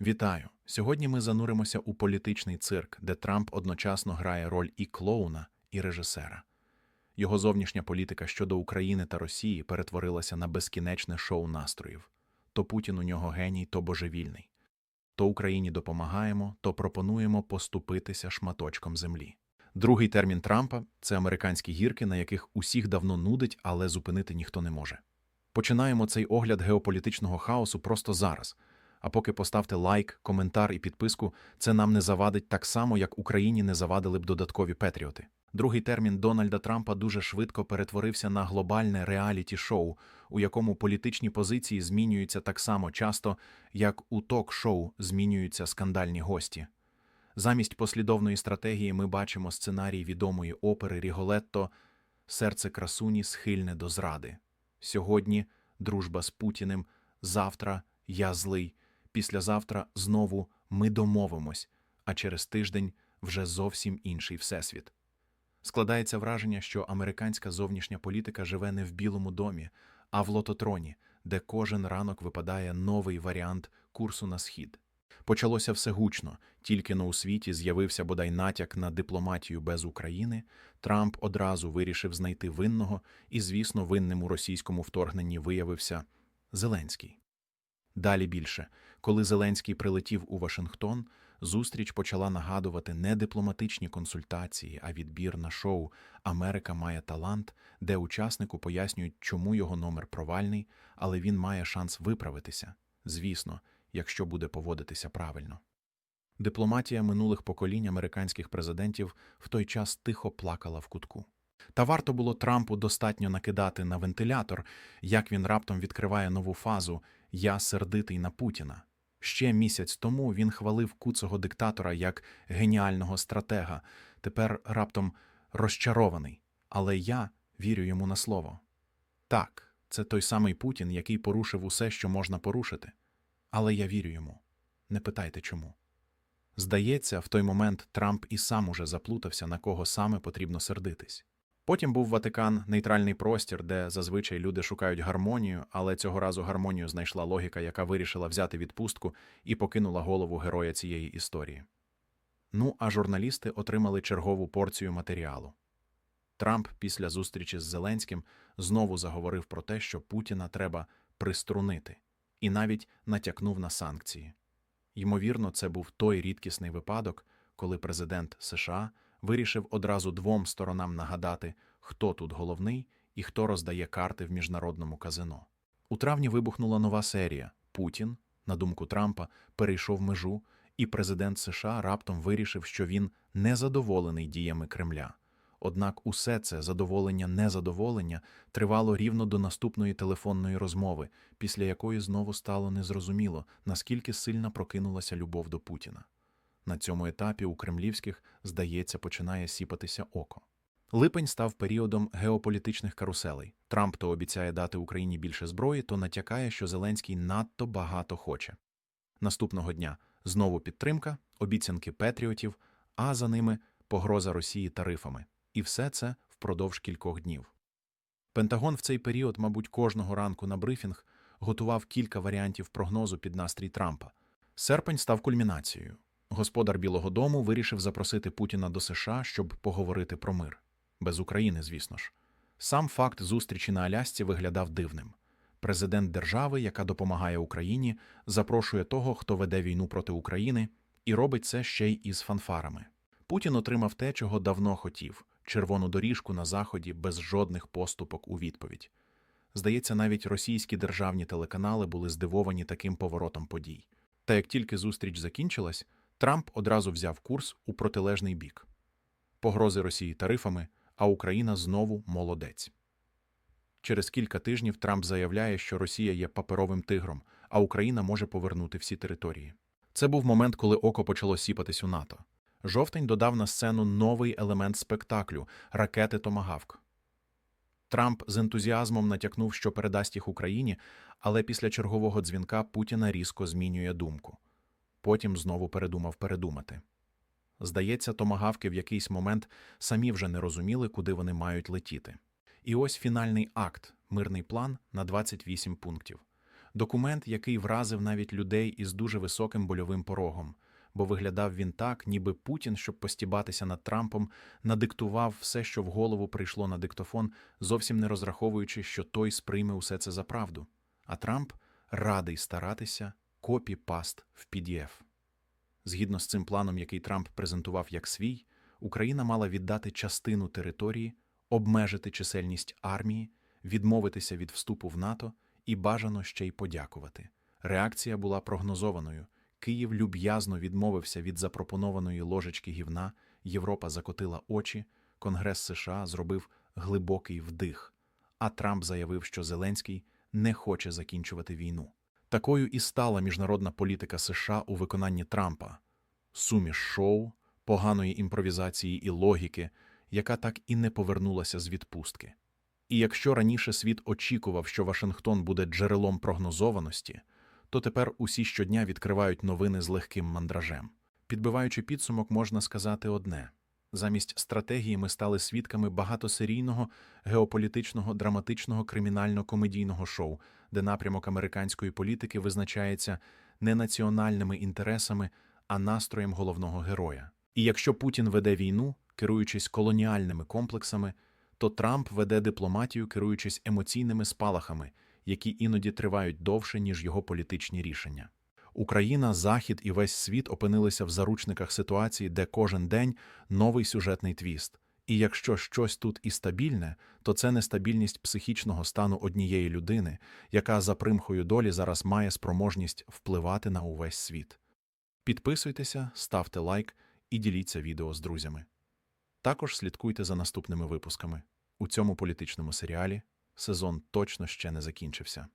Вітаю! Сьогодні ми зануримося у політичний цирк, де Трамп одночасно грає роль і клоуна, і режисера. Його зовнішня політика щодо України та Росії перетворилася на безкінечне шоу настроїв. То Путін у нього геній, то божевільний. То Україні допомагаємо, то пропонуємо поступитися шматочком землі. Другий термін Трампа це американські гірки, на яких усіх давно нудить, але зупинити ніхто не може. Починаємо цей огляд геополітичного хаосу просто зараз. А поки поставте лайк, коментар і підписку, це нам не завадить так само, як Україні не завадили б додаткові петріоти. Другий термін Дональда Трампа дуже швидко перетворився на глобальне реаліті-шоу, у якому політичні позиції змінюються так само часто, як у ток-шоу змінюються скандальні гості. Замість послідовної стратегії ми бачимо сценарій відомої опери Ріголетто Серце красуні схильне до зради. Сьогодні дружба з Путіним, завтра я злий, післязавтра знову ми домовимось, а через тиждень вже зовсім інший всесвіт. Складається враження, що американська зовнішня політика живе не в Білому домі, а в лототроні, де кожен ранок випадає новий варіант курсу на схід. Почалося все гучно, тільки но у світі з'явився бодай натяк на дипломатію без України. Трамп одразу вирішив знайти винного, і, звісно, винним у російському вторгненні виявився Зеленський. Далі більше, коли Зеленський прилетів у Вашингтон, зустріч почала нагадувати не дипломатичні консультації, а відбір на шоу Америка має талант, де учаснику пояснюють, чому його номер провальний, але він має шанс виправитися. Звісно, якщо буде поводитися правильно. Дипломатія минулих поколінь американських президентів в той час тихо плакала в кутку. Та варто було Трампу достатньо накидати на вентилятор, як він раптом відкриває нову фазу Я сердитий на Путіна. Ще місяць тому він хвалив куцого диктатора як геніального стратега, тепер раптом розчарований. Але я вірю йому на слово. Так, це той самий Путін, який порушив усе, що можна порушити. Але я вірю йому. Не питайте чому. Здається, в той момент Трамп і сам уже заплутався, на кого саме потрібно сердитись. Потім був Ватикан, нейтральний простір, де зазвичай люди шукають гармонію, але цього разу гармонію знайшла логіка, яка вирішила взяти відпустку і покинула голову героя цієї історії. Ну, а журналісти отримали чергову порцію матеріалу. Трамп після зустрічі з Зеленським знову заговорив про те, що Путіна треба приструнити, і навіть натякнув на санкції. Ймовірно, це був той рідкісний випадок, коли президент США вирішив одразу двом сторонам нагадати, хто тут головний і хто роздає карти в міжнародному казино. У травні вибухнула нова серія. Путін, на думку Трампа, перейшов межу, і президент США раптом вирішив, що він незадоволений діями Кремля. Однак усе це задоволення-незадоволення тривало рівно до наступної телефонної розмови, після якої знову стало незрозуміло, наскільки сильно прокинулася любов до Путіна. На цьому етапі у кремлівських, здається, починає сіпатися око. Липень став періодом геополітичних каруселей. Трамп то обіцяє дати Україні більше зброї, то натякає, що Зеленський надто багато хоче. Наступного дня знову підтримка, обіцянки Петріотів, а за ними погроза Росії тарифами. І все це впродовж кількох днів. Пентагон в цей період, мабуть, кожного ранку на брифінг готував кілька варіантів прогнозу під настрій Трампа. Серпень став кульмінацією. Господар Білого Дому вирішив запросити Путіна до США, щоб поговорити про мир. Без України, звісно ж. Сам факт зустрічі на Алясці виглядав дивним. Президент держави, яка допомагає Україні, запрошує того, хто веде війну проти України, і робить це ще й із фанфарами. Путін отримав те, чого давно хотів червону доріжку на заході без жодних поступок у відповідь. Здається, навіть російські державні телеканали були здивовані таким поворотом подій. Та як тільки зустріч закінчилась, Трамп одразу взяв курс у протилежний бік погрози Росії тарифами, а Україна знову молодець. Через кілька тижнів Трамп заявляє, що Росія є паперовим тигром, а Україна може повернути всі території. Це був момент, коли око почало сіпатись у НАТО. Жовтень додав на сцену новий елемент спектаклю ракети Томагавк. Трамп з ентузіазмом натякнув, що передасть їх Україні, але після чергового дзвінка Путіна різко змінює думку. Потім знову передумав передумати. Здається, томагавки в якийсь момент самі вже не розуміли, куди вони мають летіти. І ось фінальний акт мирний план на 28 пунктів. Документ, який вразив навіть людей із дуже високим больовим порогом, бо виглядав він так, ніби Путін, щоб постібатися над Трампом, надиктував все, що в голову прийшло на диктофон, зовсім не розраховуючи, що той сприйме усе це за правду. А Трамп радий старатися копі-паст в PDF. Згідно з цим планом, який Трамп презентував як свій, Україна мала віддати частину території, обмежити чисельність армії, відмовитися від вступу в НАТО і бажано ще й подякувати. Реакція була прогнозованою. Київ люб'язно відмовився від запропонованої ложечки гівна, Європа закотила очі, Конгрес США зробив глибокий вдих, а Трамп заявив, що Зеленський не хоче закінчувати війну. Такою і стала міжнародна політика США у виконанні Трампа суміш шоу, поганої імпровізації і логіки, яка так і не повернулася з відпустки. І якщо раніше світ очікував, що Вашингтон буде джерелом прогнозованості, то тепер усі щодня відкривають новини з легким мандражем. Підбиваючи підсумок, можна сказати одне: замість стратегії ми стали свідками багатосерійного геополітичного, драматичного, кримінально-комедійного шоу, де напрямок американської політики визначається не національними інтересами, а настроєм головного героя. І якщо Путін веде війну, керуючись колоніальними комплексами, то Трамп веде дипломатію, керуючись емоційними спалахами, які іноді тривають довше, ніж його політичні рішення. Україна, Захід і весь світ опинилися в заручниках ситуації, де кожен день новий сюжетний твіст. І якщо щось тут і стабільне, то це нестабільність психічного стану однієї людини, яка за примхою долі зараз має спроможність впливати на увесь світ. Підписуйтеся, ставте лайк і діліться відео з друзями. Також слідкуйте за наступними випусками. У цьому політичному серіалі сезон точно ще не закінчився.